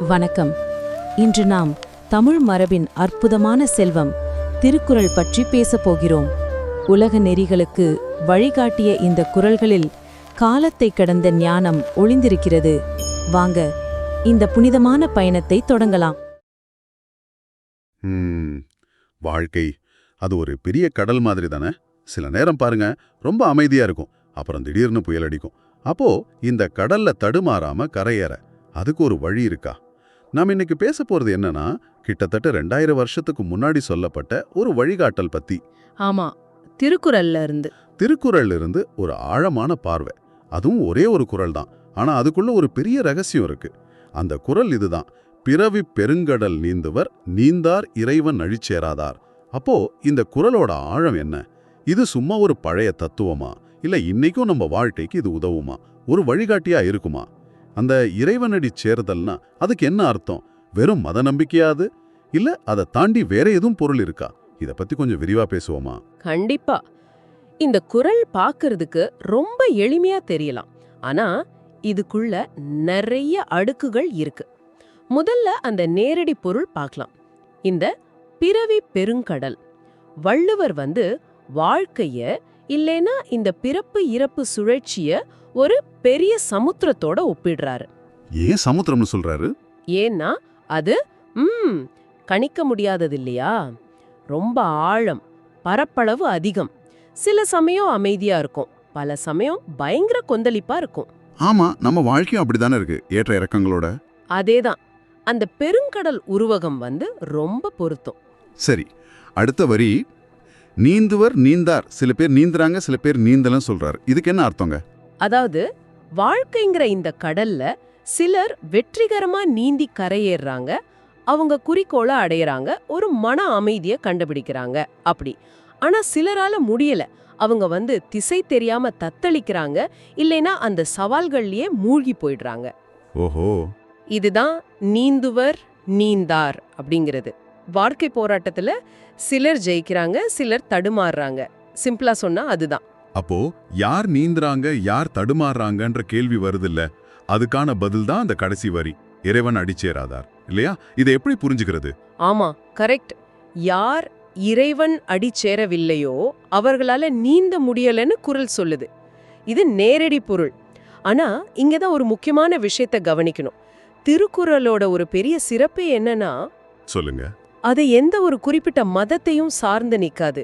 வணக்கம். இன்று நாம் தமிழ் மரபின் அற்புதமான செல்வம் திருக்குறள் பற்றி பேசப் போகிறோம். உலக நெறிகளுக்கு வழிகாட்டிய இந்த குறள்களில் காலத்தை கடந்த ஞானம் ஒளிந்திருக்கிறது. வாங்க இந்த புனிதமான பயணத்தை தொடங்கலாம். வாழ்க்கை அது ஒரு பெரிய கடல் மாதிரி தானே? சில நேரம் பாருங்க ரொம்ப அமைதியா இருக்கும். அப்புறம் திடீர்னு புயல் அடிக்கும். அப்போ இந்த கடல்ல தடுமாறாம கரையேற அதுக்கு ஒரு வழி இருக்கா? நாம் இன்னைக்கு பேச போறது என்னன்னா கிட்டத்தட்ட ரெண்டாயிரம் வருஷத்துக்கு முன்னாடி சொல்லப்பட்ட ஒரு வழிகாட்டல் பத்தி. ஆமா திருக்குறள்ல இருந்து. திருக்குறள்ல இருந்து ஒரு ஆழமான பார்வை. அதுவும் ஒரே ஒரு குறள் தான். ஆனா அதுக்குள்ள ஒரு பெரிய ரகசியம் இருக்கு. அந்த குறள் இதுதான். பிறவி பெருங்கடல் நீந்துவர் நீந்தார் இறைவன் அழிச்சேராதார் அப்போ இந்த குறளோட ஆழம் என்ன? இது சும்மா ஒரு பழைய தத்துவமா? இல்ல இன்னைக்கும் நம்ம வாழ்க்கைக்கு இது உதவுமா? ஒரு வழிகாட்டியா இருக்குமா? அந்த இறைவனடி சேர்தல்னா அதுக்கு என்ன அர்த்தம்? வெறும் மத நம்பிக்கையாது இல்ல அதை தாண்டி வேற எதுவும் பொருள் இருக்கா? இத பத்தி கொஞ்சம் விரிவா பேசுவோமா? கண்டிப்பா. இந்த குறள் பாக்குறதுக்கு ரொம்ப எளிமையா தெரியலாம். ஆனா இதுக்குள்ள நிறைய அடுக்குகள் இருக்கு. முதல்ல அந்த நேரடி பொருள் பார்க்கலாம் இந்த பிறவி பெருங்கடல். வள்ளுவர் வந்து வாழ்க்கைய இல்லைனா இந்த பிறப்பு இறப்பு சுழற்சிய ஒரு பெரிய சமுத்திரத்தோட ஒப்பிடுறாரு. ஏன் சமுத்திரம்னு சொல்றாரு? ஏன்னா அது ம் கணிக்க முடியாதது இல்லையா ரொம்ப ஆழம் பரப்பளவு அதிகம். சில சமயம் அமைதியா இருக்கும் பல சமயம் பயங்கர கொந்தளிப்பா இருக்கும். ஆமா நம்ம வாழ்க்கையும் அப்படிதானே இருக்கு ஏற்ற இறக்கங்களோட. அதேதான் அந்த பெருங்கடல் உருவகம் வந்து ரொம்ப பொருத்தம். சரி அடுத்த வரி நீந்துவர் நீந்தார். சில பேர் நீந்துறாங்க சில பேர் நீந்தலன்னு சொல்றாரு. இதுக்கு என்ன அர்த்தங்க? அதாவது வாழ்க்கைங்கிற இந்த கடல்ல சிலர் வெற்றிகரமா நீந்தி கரையேறுறாங்க அவங்க குறிக்கோளை அடையறாங்க ஒரு மன அமைதியை கண்டுபிடிக்கிறாங்க அப்படி. ஆனா சிலரால முடியல. அவங்க வந்து திசை தெரியாம தத்தளிக்கிறாங்க இல்லைனா அந்த சவால்கள்லயே மூழ்கி போயிடுறாங்க. ஓஹோ. இதுதான் நீந்துவர் நீந்தார் அப்படிங்கிறது. வாழ்க்கை போராட்டத்துல சிலர் ஜெயிக்கிறாங்க சிலர் தடுமாறுறாங்க. சிம்பிளா சொன்னா அதுதான். அப்போ யார் நீந்துறாங்க யார் தடுமாறுறாங்கன்ற கேள்வி வருதில்ல. அதுக்கான பதில் தான் அந்த கடைசி வரி. இறைவன் அடிச்சேராதார் இல்லையா? இதை எப்படி புரிஞ்சுக்கிறது? ஆமா கரெக்ட். யார் இறைவன் அடி சேரவில்லையோ அவர்களால நீந்த முடியலன்னு குரல் சொல்லுது. இது நேரடி பொருள். ஆனா இங்க தான் ஒரு முக்கியமான விஷயத்தை கவனிக்கணும். திருக்குறளோட ஒரு பெரிய சிறப்பே என்னன்னா சொல்லுங்க. அது எந்த ஒரு குறிப்பிட்ட மதத்தையும் சார்ந்து நிக்காது.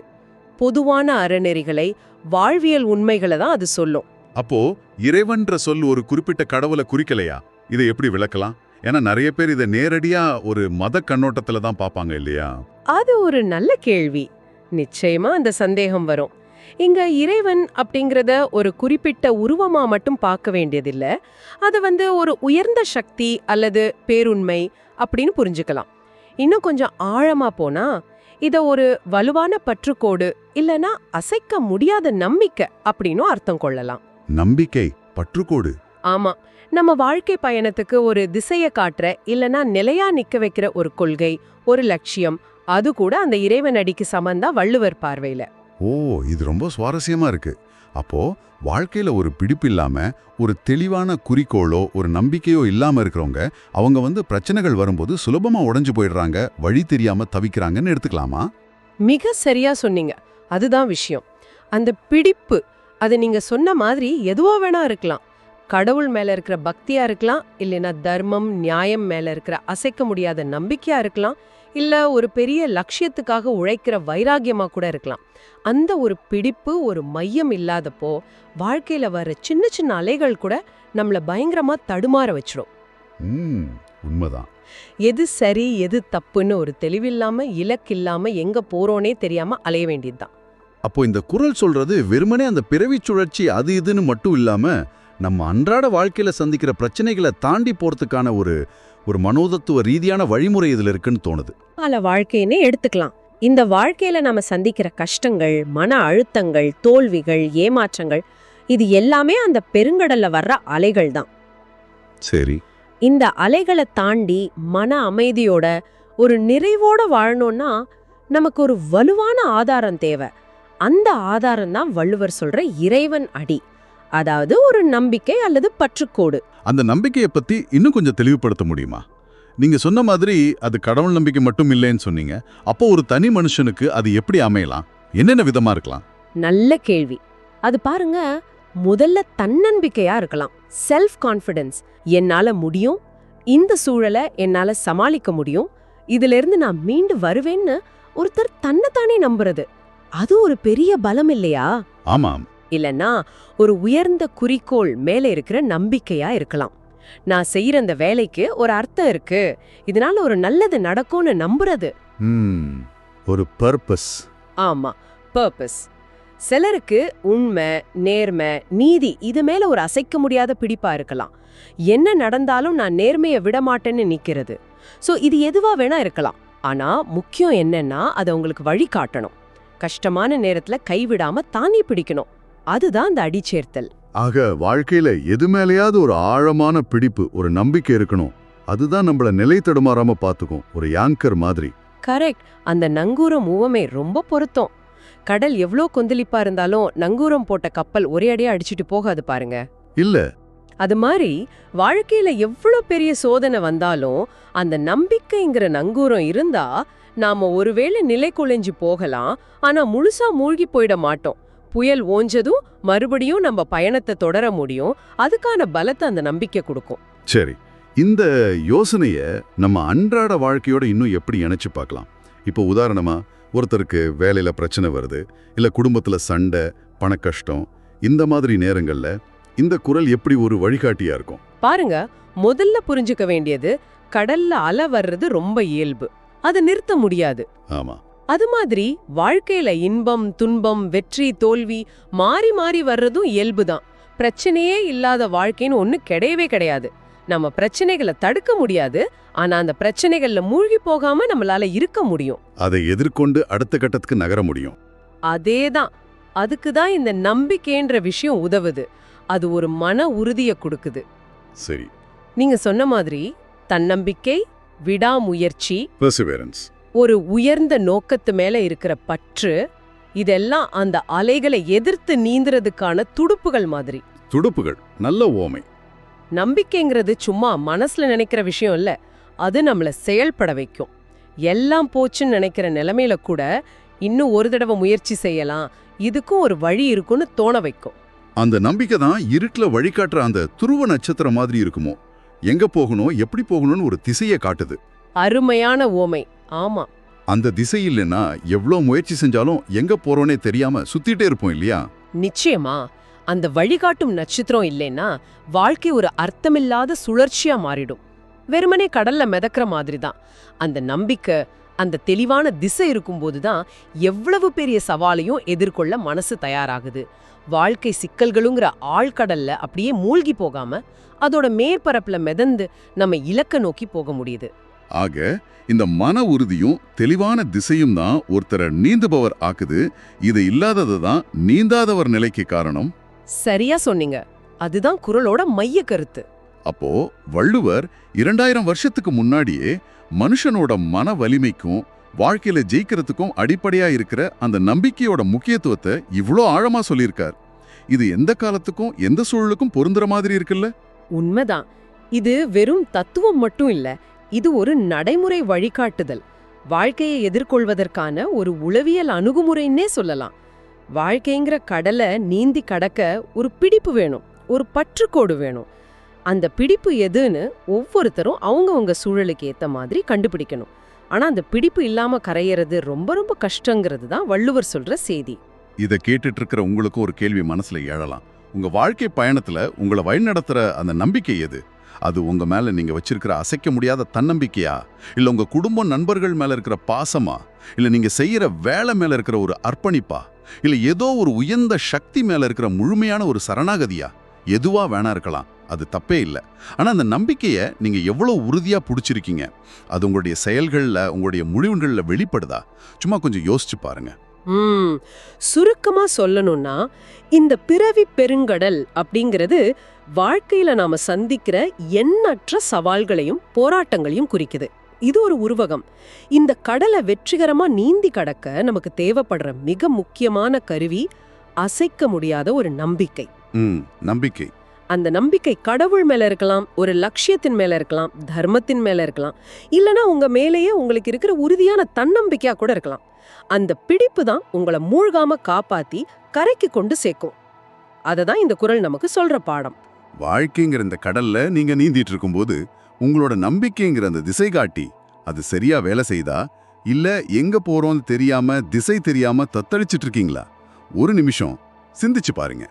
பொதுவான அறநெறிகளை வாழ்வியல் உண்மைகளை தான் அது சொல்லும். அப்போ இறைவன்ற சொல் ஒரு குறிப்பிட்ட கடவுளை குறிக்கலையா? இதை எப்படி விளக்கலாம்? ஏன்னா நிறைய பேர் இதை நேரடியா ஒரு மத கண்ணோட்டத்துல தான் பார்ப்பாங்க இல்லையா? அது ஒரு நல்ல கேள்வி. நிச்சயமா அந்த சந்தேகம் வரும். இங்க இறைவன் அப்படிங்கறத ஒரு குறிப்பிட்ட உருவமா மட்டும் பார்க்க வேண்டியதில்ல. அது வந்து ஒரு உயர்ந்த சக்தி அல்லது பேருண்மை அப்படின்னு புரிஞ்சுக்கலாம். இன்னும் கொஞ்சம் ஆழமா போனா இத ஒரு வலுவான பற்றுக்கோடு இல்லனா அசைக்க முடியாத நம்பிக்கை அப்படின்னும் அர்த்தம் கொள்ளலாம். நம்பிக்கை பற்றுக்கோடு. ஆமா நம்ம வாழ்க்கை பயணத்துக்கு ஒரு திசைய காட்டுற இல்லனா நிலையா நிக்க வைக்கிற ஒரு கொள்கை ஒரு லட்சியம் அது கூட அந்த இறைவன் அடிக்கு சமந்தா வள்ளுவர் பார்வையில. ஓ இது ரொம்ப சுவாரஸ்யமா இருக்கு. அப்போ வாழ்க்கையில ஒரு பிடிப்பு இல்லாம ஒரு தெளிவான குறிக்கோளோ ஒரு நம்பிக்கையோ இல்லாம இருக்கிறவங்க அவங்க வந்து பிரச்சனைகள் வரும்போது சுலபமா உடஞ்சு போயிடுறாங்க வழி தெரியாம தவிக்கிறாங்கன்னு எடுத்துக்கலாமா? மிக சரியா சொன்னீங்க. அதுதான் விஷயம். அந்த பிடிப்பு அது நீங்க சொன்ன மாதிரி எதுவோ வேணா இருக்கலாம். கடவுள் மேல இருக்கிற பக்தியா இருக்கலாம் இல்லைன்னா தர்மம் நியாயம் மேல இருக்கிற அசைக்க முடியாத நம்பிக்கையா இருக்கலாம் இல்ல ஒரு பெரிய லட்சியத்துக்காக உழைக்கிற வைராகியமா கூட இருக்கலாம். அந்த ஒரு பிடிப்பு ஒரு மையம் இல்லாதப்போ வாழ்க்கையில வர சின்ன சின்ன அலைகள் கூட நம்மள பயங்கரமா தடுமாற வச்சிடும் ம் உண்மைதான். எது சரி எது தப்புன்னு ஒரு தெளிவில்லாம இலக்கில்லாம எங்க போறோனே தெரியாம அலைய வேண்டியதுதான். அப்போ இந்த குரல் சொல்றது வெறுமனே அந்த பிறவி சுழற்சி அது இதுன்னு மட்டும் இல்லாம நம்ம அன்றாட வாழ்க்கையில சந்திக்கிற பிரச்சனைகளை தாண்டி போறதுக்கான ஒரு ஒரு மனோதத்துவ ரீதியான வழிமுறை இதுல இருக்குன்னு தோணுது. பல வாழ்க்கைன்னு எடுத்துக்கலாம். இந்த வாழ்க்கையில நாம சந்திக்கிற கஷ்டங்கள் மன அழுத்தங்கள் தோல்விகள் ஏமாற்றங்கள் இது எல்லாமே அந்த பெருங்கடல்ல வர்ற அலைகள் தான். சரி. இந்த அலைகளை தாண்டி மன அமைதியோட ஒரு நிறைவோட வாழணும்னா நமக்கு ஒரு வலுவான ஆதாரம் தேவை. அந்த ஆதாரம் தான் வள்ளுவர் சொல்ற இறைவன் அடி. அதாவது ஒரு நம்பிக்கை அல்லது பற்றுக்கோடு. அந்த நம்பிக்கையை பத்தி இன்னும் கொஞ்சம் தெளிவுபடுத்த முடியுமா? நீங்க சொன்ன மாதிரி அது கடவுள் நம்பிக்கை மட்டும் இல்லைன்னு சொன்னீங்க. அப்போ ஒரு தனி மனுஷனுக்கு அது எப்படி அமையலாம்? என்னென்ன விதமா இருக்கலாம்? நல்ல கேள்வி. அது பாருங்க முதல்ல தன்னம்பிக்கையா இருக்கலாம். செல்ஃப் கான்ஃபிடன்ஸ் என்னால முடியும். இந்த சூழலை என்னால சமாளிக்க முடியும். இதுல இருந்து நான் மீண்டு வருவேன்னு ஒருத்தர் தன்னைத்தானே நம்புறது. அது ஒரு பெரிய பலம் இல்லையா? ஆமாம். இல்லனா ஒரு உயர்ந்த குறிக்கோள் மேல இருக்கிற நம்பிக்கையா இருக்கலாம். நான் செய்யற அந்த வேலைக்கு ஒரு அர்த்தம் இருக்கு. இதனால ஒரு நல்லது நடக்கும்னு நம்புறது. ம், ஒரு பர்பஸ் ஆமா பர்பஸ் சிலருக்கு உண்மை நேர்மை நீதி இது மேல ஒரு அசைக்க முடியாத பிடிப்பா இருக்கலாம். என்ன நடந்தாலும் நான் நேர்மையை விட மாட்டேன்னு நிக்கிறது. சோ இது எதுவா வேணா இருக்கலாம். ஆனா முக்கியம் என்னன்னா அதை உங்களுக்கு வழி காட்டணும். கஷ்டமான நேரத்துல கைவிடாம தாங்கி பிடிக்கணும். அதுதான் அந்த அடிச்சேர்த்தல். ஆக வாழ்க்கையில எது மேலேயாவது ஒரு ஆழமான பிடிப்பு ஒரு நம்பிக்கை இருக்கணும். அதுதான் நம்மள நிலை தடுமாறாம பாத்துக்கும் ஒரு யாங்கர் மாதிரி. கரெக்ட். அந்த நங்கூரம் உவமை ரொம்ப பொருத்தம். கடல் எவ்ளோ கொந்தளிப்பா இருந்தாலும் நங்கூரம் போட்ட கப்பல் ஒரே அடியா அடிச்சிட்டு போகாது பாருங்க. இல்ல. அது மாதிரி வாழ்க்கையில எவ்வளோ பெரிய சோதனை வந்தாலும் அந்த நம்பிக்கைங்கிற நங்கூரம் இருந்தா நாம ஒருவேளை நிலை குலைஞ்சு போகலாம் ஆனா முழுசா மூழ்கி போயிட மாட்டோம். புயல் ஓஞ்சதும் மறுபடியும் நம்ம பயணத்தை தொடர முடியும். அதுக்கான பலத்தை அந்த நம்பிக்கை கொடுக்கும். சரி. இந்த யோசனைய நம்ம அன்றாட வாழ்க்கையோட இன்னும் எப்படி இணைச்சு பார்க்கலாம்? இப்போ உதாரணமா ஒருத்தருக்கு வேலையில பிரச்சனை வருது இல்ல குடும்பத்துல சண்டை பணக்கஷ்டம் இந்த மாதிரி நேரங்கள்ல இந்த குரல் எப்படி ஒரு வழிகாட்டியா இருக்கும்? பாருங்க முதல்ல புரிஞ்சுக்க வேண்டியது கடல்ல அலை வர்றது ரொம்ப இயல்பு. அதை நிறுத்த முடியாது. ஆமா. அது மாதிரி வாழ்க்கையில இன்பம் துன்பம் வெற்றி தோல்வி மாறி மாறி வர்றதும் இயல்புதான். பிரச்சனையே இல்லாத வாழ்க்கைன்னு ஒண்ணு கிடையவே கிடையாது. நம்ம பிரச்சனைகளை தடுக்க முடியாது. ஆனா அந்த பிரச்சனைகள்ல மூழ்கி போகாம நம்மளால இருக்க முடியும். அதை எதிர்கொண்டு அடுத்த கட்டத்துக்கு நகர முடியும். அதேதான். அதுக்கு தான் இந்த நம்பிக்கைன்ற விஷயம் உதவுது. அது ஒரு மன உறுதியை கொடுக்குது. சரி. நீங்க சொன்ன மாதிரி தன்னம்பிக்கை விடாமுயற்சி பெர்சிவேரன்ஸ் ஒரு உயர்ந்த நோக்கத்து மேல இருக்கிற பற்று இதெல்லாம் அந்த அலைகளை எதிர்த்து நீந்துறதுக்கான துடுப்புகள் மாதிரி. துடுப்புகள் நல்ல ஓமை. நம்பிக்கைங்கிறது சும்மா மனசுல நினைக்கிற விஷயம் இல்ல. அது நம்மள செயல்பட வைக்கும். எல்லாம் போச்சுன்னு நினைக்கிற நிலைமையில கூட இன்னும் ஒரு தடவை முயற்சி செய்யலாம். இதுக்கும் ஒரு வழி இருக்குன்னு தோண வைக்கும். அந்த நம்பிக்கை தான் இருட்டுல வழிகாட்டுற அந்த துருவ நட்சத்திரம் மாதிரி இருக்குமோ? எங்க போகணும் எப்படி போகணும்னு ஒரு திசையை காட்டுது. அருமையான ஓமை. ஆமா. அந்த திசை இல்லைன்னா எவ்வளோ முயற்சி செஞ்சாலும் எங்க போறோனே தெரியாம சுத்திட்டே இருப்போம் இல்லையா? நிச்சயமா. அந்த வழிகாட்டும் நட்சத்திரம் இல்லைன்னா வாழ்க்கை ஒரு அர்த்தமில்லாத சுழற்சியா மாறிடும். வெறுமனே கடல்ல மிதக்கிற மாதிரி தான் அந்த நம்பிக்கை அந்த தெளிவான திசை இருக்கும்போது தான் எவ்வளவு பெரிய சவாலையும் எதிர்கொள்ள மனசு தயாராகுது. வாழ்க்கை சிக்கல்களுங்கிற ஆழ்கடல்ல அப்படியே மூழ்கி போகாம அதோட மேற்பரப்புல மிதந்து நம்ம இலக்க நோக்கி போக முடியுது. ஆக இந்த மன உறுதியும் தெளிவான திசையும் தான் ஒருத்தரை நீந்துபவர் ஆக்குது. இது இல்லாதது தான் நீந்தாதவர் நிலைக்கு காரணம். சரியா சொன்னீங்க. அதுதான் குரலோட மைய கருத்து. அப்போ வள்ளுவர் இரண்டாயிரம் வருஷத்துக்கு முன்னாடியே மனுஷனோட மன வலிமைக்கும் வாழ்க்கையில ஜெயிக்கிறதுக்கும் அடிப்படையா இருக்கிற அந்த நம்பிக்கையோட முக்கியத்துவத்தை இவ்ளோ ஆழமா சொல்லியிருக்கார். இது எந்த காலத்துக்கும் எந்த சூழலுக்கும் பொருந்துற மாதிரி இருக்குல்ல? உண்மைதான். இது வெறும் தத்துவம் மட்டும் இல்ல. இது ஒரு நடைமுறை வழிகாட்டுதல். வாழ்க்கையை எதிர்கொள்வதற்கான ஒரு உளவியல் அணுகுமுறைன்னே சொல்லலாம். வாழ்க்கைங்கிற கடலை நீந்தி கடக்க ஒரு பிடிப்பு வேணும் ஒரு பற்றுக்கோடு வேணும். அந்த பிடிப்பு எதுன்னு ஒவ்வொருத்தரும் அவங்கவுங்க சூழலுக்கு ஏற்ற மாதிரி கண்டுபிடிக்கணும். ஆனால் அந்த பிடிப்பு இல்லாமல் கரையிறது ரொம்ப ரொம்ப கஷ்டங்கிறது தான் வள்ளுவர் சொல்கிற செய்தி. இதை கேட்டுட்டு இருக்கிற உங்களுக்கு ஒரு கேள்வி மனசில் எழலாம் உங்கள் வாழ்க்கை பயணத்தில் உங்களை வழிநடத்துகிற அந்த நம்பிக்கை எது? அது உங்கள் மேலே நீங்கள் வச்சிருக்கிற அசைக்க முடியாத தன்னம்பிக்கையா? இல்லை உங்கள் குடும்பம் நண்பர்கள் மேலே இருக்கிற பாசமா? இல்லை நீங்கள் செய்கிற வேலை மேலே இருக்கிற ஒரு அர்ப்பணிப்பா? இல்லை ஏதோ ஒரு உயர்ந்த சக்தி மேலே இருக்கிற முழுமையான ஒரு சரணாகதியா? எதுவாக வேணா இருக்கலாம். அது தப்பே இல்லை. ஆனால் அந்த நம்பிக்கையை நீங்கள் எவ்வளோ உறுதியாக பிடிச்சிருக்கீங்க? அது உங்களுடைய செயல்களில் உங்களுடைய முடிவுகளில் வெளிப்படுதா? சும்மா கொஞ்சம் யோசிச்சு பாருங்கள் ம். சுருக்கமா சொல்லணும்னா இந்த பிறவி பெருங்கடல் அப்படிங்கிறது வாழ்க்கையில நாம சந்திக்கிற எண்ணற்ற சவால்களையும் போராட்டங்களையும் குறிக்குது. இது ஒரு உருவகம். இந்த கடலை வெற்றிகரமா நீந்தி கடக்க நமக்கு தேவைப்படுற மிக முக்கியமான கருவி அசைக்க முடியாத ஒரு நம்பிக்கை. நம்பிக்கை. அந்த நம்பிக்கை கடவுள் மேல இருக்கலாம் ஒரு லட்சியத்தின் மேல இருக்கலாம் தர்மத்தின் மேல இருக்கலாம். இல்லனா உங்க மேலேயே உங்களுக்கு இருக்கிற உறுதியான தன்னம்பிக்கையா கூட இருக்கலாம். அந்த பிடிப்பு தான் உங்களை மூழ்காம காப்பாத்தி கரைக்கு கொண்டு சேர்க்கும். அதை தான் இந்த குரல் நமக்கு சொல்ற பாடம். வாழ்க்கைங்கிற இந்த கடல்ல நீங்க நீந்திட்டு இருக்கும்போது உங்களோட நம்பிக்கைங்கிற அந்த திசை காட்டி அது சரியா வேலை செய்தா? இல்ல எங்க போறோம்னு தெரியாம திசை தெரியாம தத்தளிச்சிட்டு இருக்கீங்களா? ஒரு நிமிஷம் சிந்திச்சு பாருங்க.